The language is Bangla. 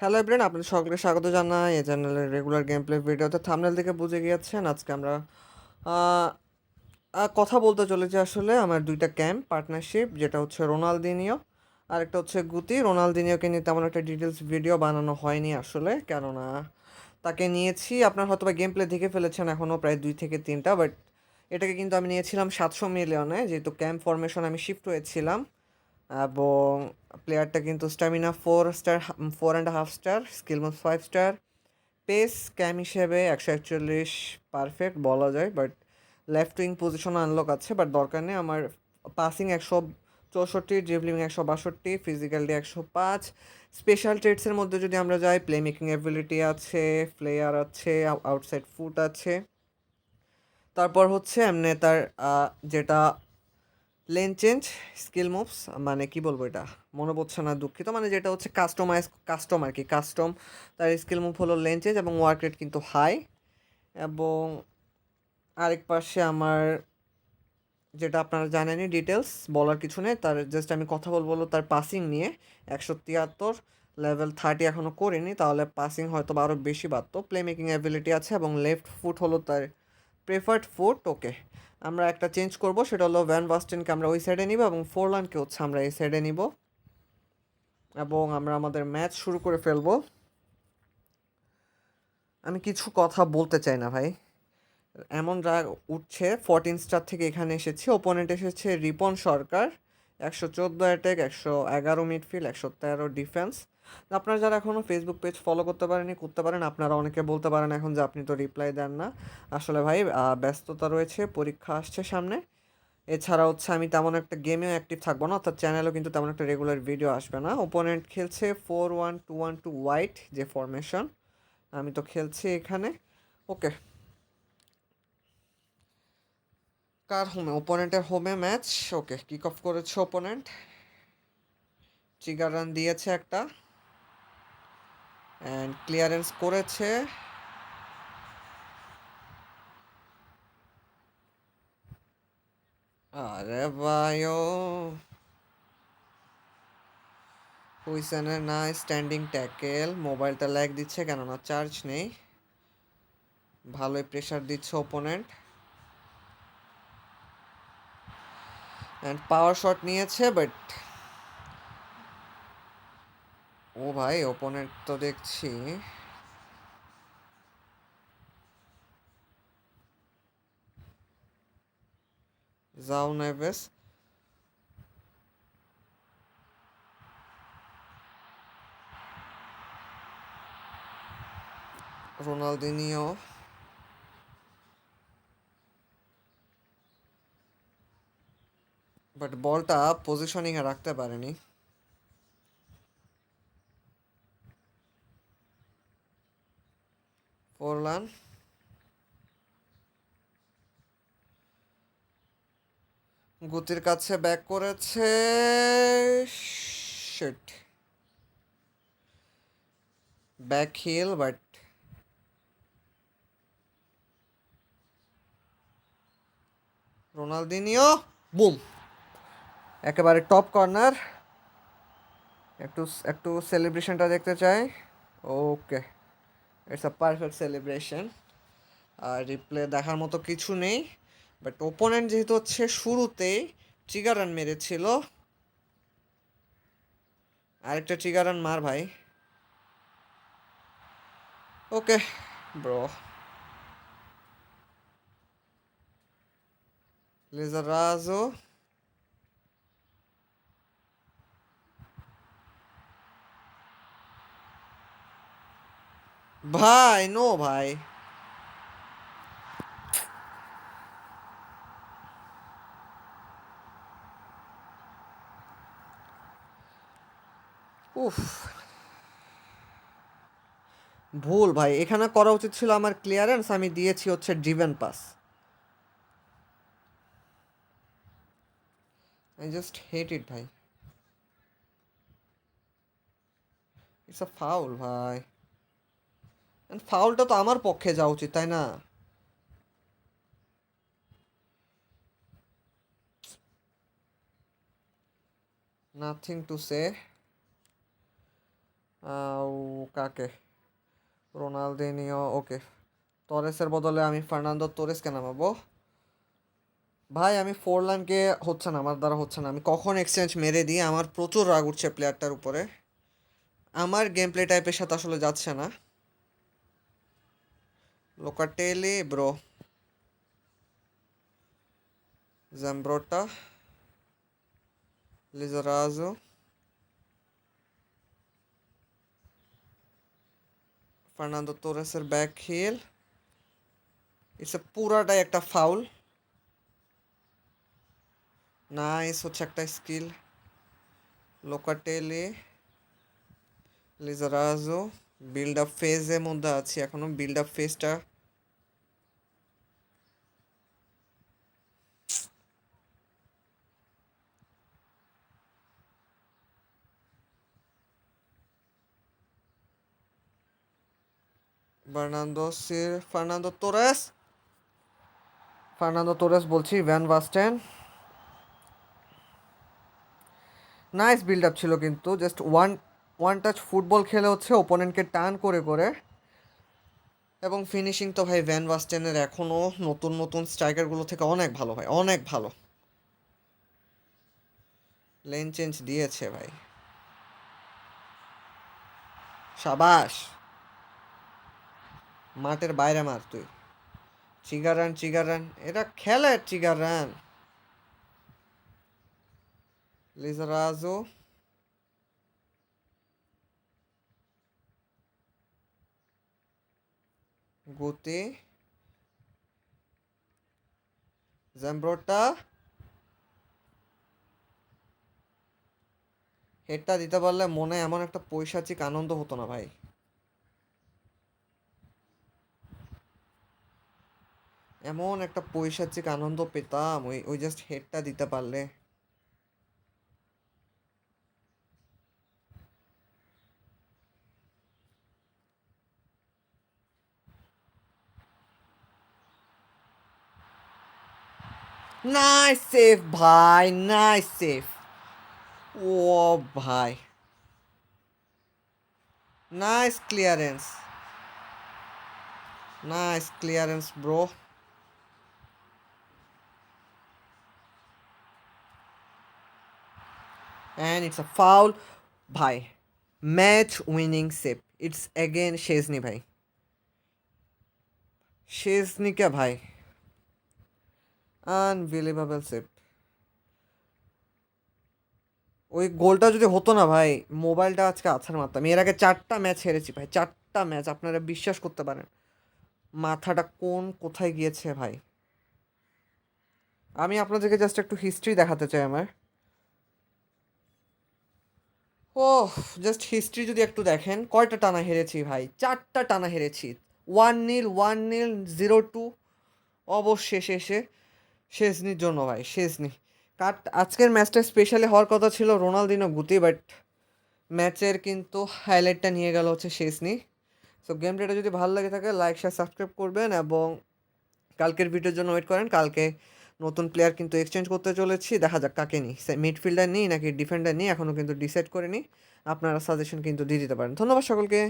হ্যালো এভরিওয়ান আপনাদের সকলকে স্বাগত জানাই। এই চ্যানেলের রেগুলার গেম প্লে ভিডিওতে থামনেল থেকে বুঝে গিয়েছেন, আজকে আমরা কথা বলতে চলেছি আসলে আমার দুইটা ক্যাম্প পার্টনারশিপ যেটা হচ্ছে রোনালদিনিও আর একটা হচ্ছে গুতি। রোনালদিনিওকে নিয়ে তেমন একটা ডিটেলস ভিডিও বানানো হয়নি আসলে, কেননা তাকে নিয়েছি। আপনার হয়তো বা গেম প্লে দেখে ফেলেছেন এখনও প্রায় দুই থেকে তিনটা বাট এটাকে কিন্তু আমি নিয়েছিলাম সাতশো মিলিয়নে যেহেতু ক্যাম্প ফরমেশন আমি শিফট হয়েছিলাম এবং প্লেয়ারটা কিন্তু stamina four star four and half star skill mode five star pace ক্যাম হিসেবে একশো একচল্লিশ পারফেক্ট বলা যায় but left wing position unlock আছে বাট দরকার নেই, আমার পাসিং একশো চৌষট্টি ড্রিবলিং একশো বাষট্টি ফিজিক্যালিটি একশো পাঁচ স্পেশাল ট্রেডসের মধ্যে যদি আমরা যাই প্লে মেকিং অ্যাবিলিটি আছে প্লেয়ার আছে আউটসাইড ফুট আছে, তারপর হচ্ছে এমনি তার যেটা লেন চেঞ্জ স্কিল মুভস মানে কি বলব এটা? মনে পড়ছে না, দুঃখিত। মানে যেটা হচ্ছে কাস্টমাইজ কাস্টম আর কি কাস্টম তার স্কিল মুভ হলো লেন চেঞ্জ এবং ওয়ার্ক রেট কিন্তু হাই এবং আরেক পাশে আমার যেটা আপনারা জানেনই ডিটেলস বলার কিছু নেই। তার জাস্ট আমি কথা বলব তার পাসিং নিয়ে। একশো তিয়াত্তর লেভেল থার্টি এখনও করিনি, তাহলে পাসিং হয়তো আরও বেশি বাড়তো। প্লে মেকিং অ্যাবিলিটি আছে এবং লেফট ফুট হলো তার প্রেফার্ড ফুট ওকে আমরা একটা চেঞ্জ করব, সেটা হলো ভ্যান বাস্টেনকে আমরা ওই সাইডে নিব এবং ফোরলানকে হচ্ছে আমরা এই সাইডে নিব। এবং আমরা আমাদের ম্যাচ শুরু করে ফেলব। আমি কিছু কথা বলতে চাই না ভাই। এমন রাগ উঠছে ফোরটিন স্টার থেকে এখানে এসেছি ওপোনেন্ট এসেছে রিপন সরকার, একশো চোদ্দ অ্যাটেক একশো এগারো মিডফিল্ড একশো তেরো ডিফেন্স আপনারা যারা এখনও ফেসবুক পেজ ফলো করতে পারেনি করতে পারেন। আপনারা অনেকে বলতে পারেন এখন যে আপনি তো রিপ্লাই দেন না। আসলে ভাই ব্যস্ততা রয়েছে, পরীক্ষা আসছে সামনে। এছাড়া হচ্ছে আমি তেমন একটা গেমেও অ্যাক্টিভ থাকব না, অর্থাৎ চ্যানেলেও কিন্তু তেমন একটা রেগুলার ভিডিও আসবে না। ওপোনেন্ট খেলছে four one two one two white যে ফরমেশন আমি তো খেলছি এখানে। ওকে কার হোমে ওপোনেন্টের হোমে ম্যাচ ওকে কিক অফ করেছে ওপোনেন্ট চিগার রান দিয়েছে একটা। অ্যান্ড ক্লিয়ারেন্স করেছে। আরে ভাইও। হুইসেনের না স্ট্যান্ডিং ট্যাকেল মোবাইলটা ল্যাগ দিচ্ছে কেননা চার্জ নেই। ভালোই প্রেশার দিচ্ছে ওপোনেন্ট অ্যান্ড পাওয়ার শট নিয়েছে বাট ও ভাই ওপোনেন্ট তো দেখছি। যাও নেভেস। রোনালদিনিও। বাট বলটা পজিশনিংয়ে রাখতে পারেনি। ফোরলান গুতির কাছে ব্যাক করেছে। Shit back heel but Ronaldinho boom একেবারে টপ কর্নার একটু একটু সেলিব্রেশনটা দেখতে চাই। Okay it's a perfect celebration R replay দেখার মতো কিছু নেই বাট ওপোনেন্ট যেহেতু হচ্ছে শুরুতেই ট্রিগার রান মেরেছিল। আরেকটা ট্রিগার রান মার ভাই। Okay bro Lizarazo. ভাই নো ভাই। উফ। ভুল ভাই, এখানে করা উচিত ছিল আমার ক্লিয়ারেন্স আমি দিয়েছি হচ্ছে driven pass I just hate it ভাই। ইটস আ ফাউল ভাই। ফাউলটা তো আমার পক্ষে যাওয়া উচিত, তাই না? নাথিং টু সে কাকে? রোনালদিনিও ওকে তরেসের বদলে আমি ফার্নান্দো তোরেসকে নামাবো। ভাই, আমি ফোরলানকে হচ্ছে না, আমার দ্বারা হচ্ছে না। আমি কখন এক্সচেঞ্জ মেরে দিই? আমার প্রচুর রাগ উঠছে প্লেয়ারটার উপরে। আমার গেম প্লে টাইপের সাথে আসলে যাচ্ছে না। Locatelli bro Zambrotta Lizarazo Fernando তোরেসের back heel it's পুরাটাই একটা ফাউল নাইস হচ্ছে একটা skill Locatelli Lizarazo build up ফেজের মধ্যে আছি, এখনও বিল্ড আপ ফেজটা ফার্নান্দো সির ফার্নান্দো তোরেস ফার্নান্দো তোরেস বলছি van Basten nice build up ছিল কিন্তু just one one touch football খেলে হচ্ছে ওপোনেন্টকে টার্ন করে করে। এবং ফিনিশিং তো ভাই ভ্যান ভাস্টেনের এখনও নতুন নতুন স্ট্রাইকারগুলো থেকে অনেক ভালো ভাই অনেক ভালো। লেন চেঞ্জ দিয়েছে ভাই। সাবাস! মাঠের বাইরে মার তুই। চিগার রান চিগার রান এরা খেলে চিগার রান লিজারাজো গুতি। জ্যাম্ব্রোটা হেডটা দিতে পারলে মনে এমন একটা পৈশাচিক আনন্দ হতো না ভাই। এমন একটা পৈশাচিক আনন্দ পেতাম, ওই ওই জাস্ট হেডটা দিতে পারলে। নাইস সেভ ভাই নাইস সেভ ও ভাই nice clearance nice clearance bro and it's a foul ভাই match winning save it's again Szczesny ভাই শেজনিকা ভাই আনবিলিভেবল সেভ ওই গোলটা যদি হতো না ভাই মোবাইলটা আজকে আছাড় মারতাম। এর আগে চারটা ম্যাচ হেরেছি ভাই, চারটা ম্যাচ আপনারা বিশ্বাস করতে পারেন। মাথাটা কোন কোথায় গিয়েছে ভাই? আমি আপনাদেরকে জাস্ট একটু হিস্ট্রি দেখাতে চাই আমার। ও জাস্ট হিস্ট্রি যদি একটু দেখেন, কয়টা টানা হেরেছি ভাই? চারটা টানা হেরেছি। One nil one nil zero two অবশেষে এসে শেষনির জন্য ভাই শেষনি কাট, আজকের ম্যাচটা স্পেশালি হওয়ার কথা ছিল রোনালদিনো গুতি বাট ম্যাচের কিন্তু হাইলাইটটা নিয়ে গেল হচ্ছে শেষনি সো গেম যদি ভালো লাগে থাকে লাইক শেয়ার সাবস্ক্রাইব করবেন এবং কালকের ভিডিওর জন্য ওয়েট করেন। কালকে নতুন প্লেয়ার কিন্তু এক্সচেঞ্জ করতে চলেছি। দেখা যাক কাকে নিই। মিডফিল্ডার নিই নাকি ডিফেন্ডার নিই এখনও কিন্তু ডিসাইড করে নিই আপনারা সাজেশন কিন্তু দিয়ে দিতে পারেন। ধন্যবাদ সকলকে।